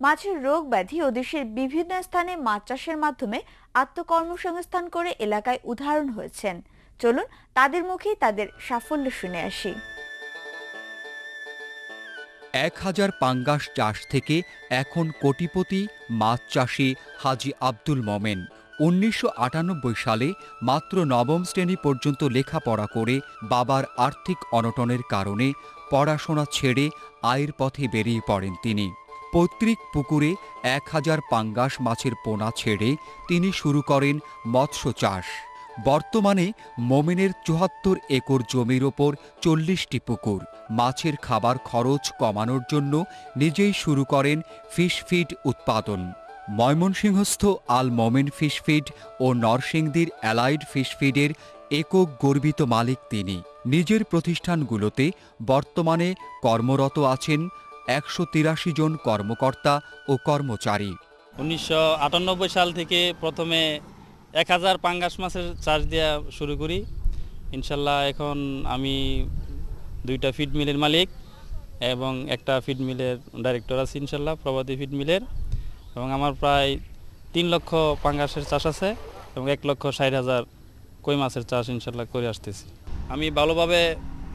মাছের রোগ ব্যাধি ও দেশের বিভিন্ন স্থানে মাছ চাষের মাধ্যমে আত্মকর্মসংস্থান করে এলাকায় উদাহরণ হয়েছেন। চলুন তাদের মুখেই তাদের সাফল্য শুনে আসি। এক হাজার পাঙ্গাস চাষ থেকে এখন কোটিপতি মাছ চাষি হাজি আব্দুল মমেন উনিশশো আটানব্বই সালে মাত্র নবম শ্রেণি পর্যন্ত লেখাপড়া করে বাবার আর্থিক অনটনের কারণে পড়াশোনা ছেড়ে আয়ের পথে বেরিয়ে পড়েন তিনি। পৈতৃক পুকুরে এক হাজার পাঙ্গাস মাছের পোনা ছেড়ে তিনি শুরু করেন মৎস্য চাষ। বর্তমানে মোমেনের চুয়াত্তর একর জমির ওপর চল্লিশটি পুকুর। মাছের খাবার খরচ কমানোর জন্য নিজেই শুরু করেন ফিশ ফিড উৎপাদন। ময়মনসিংহস্থ আল মোমেন ফিশ ফিড ও নরসিংদীর অ্যালাইড ফিশ ফিডের একক গর্বিত মালিক তিনি। নিজের প্রতিষ্ঠানগুলোতে বর্তমানে কর্মরত আছেন একশো তিরাশি জন কর্মকর্তা ও কর্মচারী। উনিশশো আটানব্বই সাল থেকে প্রথমে এক হাজার পাঙ্গাস মাছের চাষ দেওয়া শুরু করি। ইনশাল্লাহ এখন আমি দুইটা ফিড মিলের মালিক এবং একটা ফিড মিলের ডাইরেক্টর আছি ইনশাল্লাহ প্রভাতী ফিড মিলের এবং আমার প্রায় তিন লক্ষ পাঙ্গাসের চাষ আছে এবং এক লক্ষ ষাট হাজার কই মাছের চাষ ইনশাল্লাহ করে আসতেছি। আমি ভালোভাবে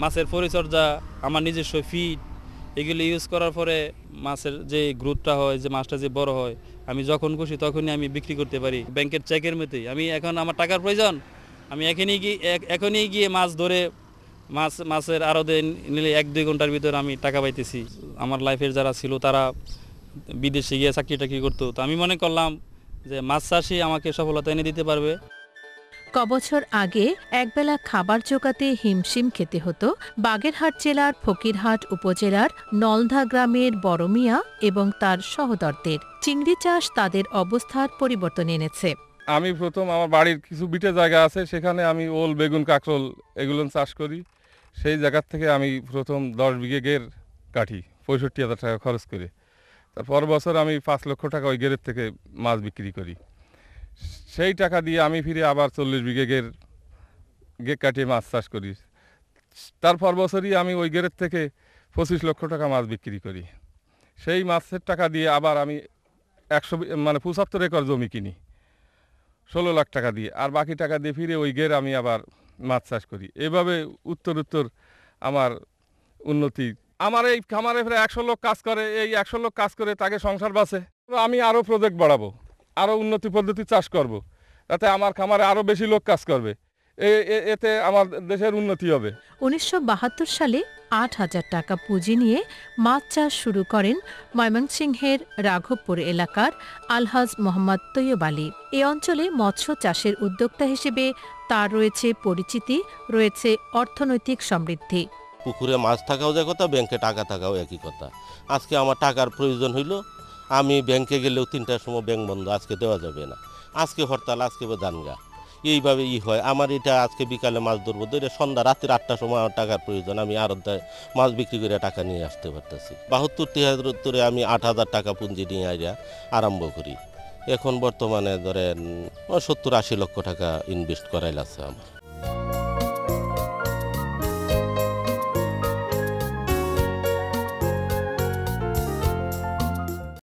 মাছের পরিচর্যা, আমার নিজস্ব ফিড এগুলি ইউজ করার পরে মাছের যে গ্রোথটা হয়, যে মাছটা যে বড় হয়, আমি যখন খুশি তখনই আমি বিক্রি করতে পারি। ব্যাংকের চেকের মতোই। আমি এখন আমার টাকার প্রয়োজন। আমি এখনই গিয়ে এখনই গিয়ে মাছ ধরে, মাছ, মাছের আরও দিন নিলে এক, দুই ঘণ্টার ভিতরে আমি টাকা পাইতেছি। আমার লাইফের যারা ছিল তারা বিদেশে গিয়ে চাকরি টাকরি করতো। তো আমি মনে করলাম যে মাছ চাষই আমাকে সফলতা এনে দিতে পারবে। কবছর আগে একবেলা খাবার জোগাতে হিমশিম খেতে হতো বাগেরহাট জেলার ফকিরহাট উপজেলার নলধা গ্রামের বড়মিয়া এবং তার সহদরদের। চিংড়ি চাষ তাদের অবস্থার পরিবর্তন এনেছে। আমি প্রথম আমার বাড়ির কিছু বিটে জায়গা আছে, সেখানে আমি ওল, বেগুন, কাঁকরোল এগুলো চাষ করি। সেই জায়গার থেকে আমি প্রথম দশ বিঘে গের কাটি, পঁয়ষট্টি হাজার টাকা খরচ করে। তারপর বছর আমি পাঁচ লক্ষ টাকা ওই গেরের থেকে মাছ বিক্রি করি। সেই টাকা দিয়ে আমি ফিরে আবার চল্লিশ বিঘে গের গে কাটিয়ে মাছ চাষ করি। তারপর বছরই আমি ওই গেরের থেকে পঁচিশ লক্ষ টাকা মাছ বিক্রি করি। সেই মাছের টাকা দিয়ে আবার আমি একশো মানে পঁচাত্তর একর জমি কিনি। ষোলো লাখ টাকা দিয়ে, আর বাকি টাকা দিয়ে ফিরে ওই গের আমি আবার মাছ চাষ করি। এভাবে উত্তর উত্তর আমার উন্নতি। আমার এই খামারে প্রায় একশো লোক কাজ করে, এই একশো লোক কাজ করে তাকে সংসার বাঁচে। আমি আরও প্রজেক্ট বাড়াবো। আরও উন্নতি পদ্ধতি চাষ করব। তাতে আমার খামারে আরও বেশি লোক কাজ করবে। এতে আমার দেশের উন্নতি হবে। উনিশশো বাহাত্তর সালে আট হাজার টাকা পুঁজি নিয়ে মাছ চাষ শুরু করেন ময়মনসিংহের রাঘবপুর এলাকার আলহাজ মোহাম্মদ তৈয়ব আলী। এ অঞ্চলে মৎস্য চাষের উদ্যোক্তা হিসেবে তার রয়েছে পরিচিতি রয়েছে অর্থনৈতিক সমৃদ্ধি। পুকুরে মাছ থাকাও যে কথা ব্যাংকে টাকা থাকাও একই কথা। আজকে আমার টাকার প্রয়োজন হইল আমি ব্যাংকে গেলেও তিনটার সময় ব্যাংক বন্ধ, আজকে দেওয়া যাবে না। আজকে হরতাল, আজকে দানগা এইভাবে ই হয়। আমার এটা আজকে বিকালে মাছ ধরবো, ধরে সন্ধ্যা রাত্রি আটটার সময় আমার টাকার প্রয়োজন। আমি আরও মাছ বিক্রি করে টাকা নিয়ে আসতে পারতেছি। বাহাত্তর তিয়াত্তরে আমি আট হাজার টাকা পুঁজি নিয়ে আইয়া আরম্ভ করি। এখন বর্তমানে ধরেন, সত্তর আশি লক্ষ টাকা ইনভেস্ট করাইল আছে আমার।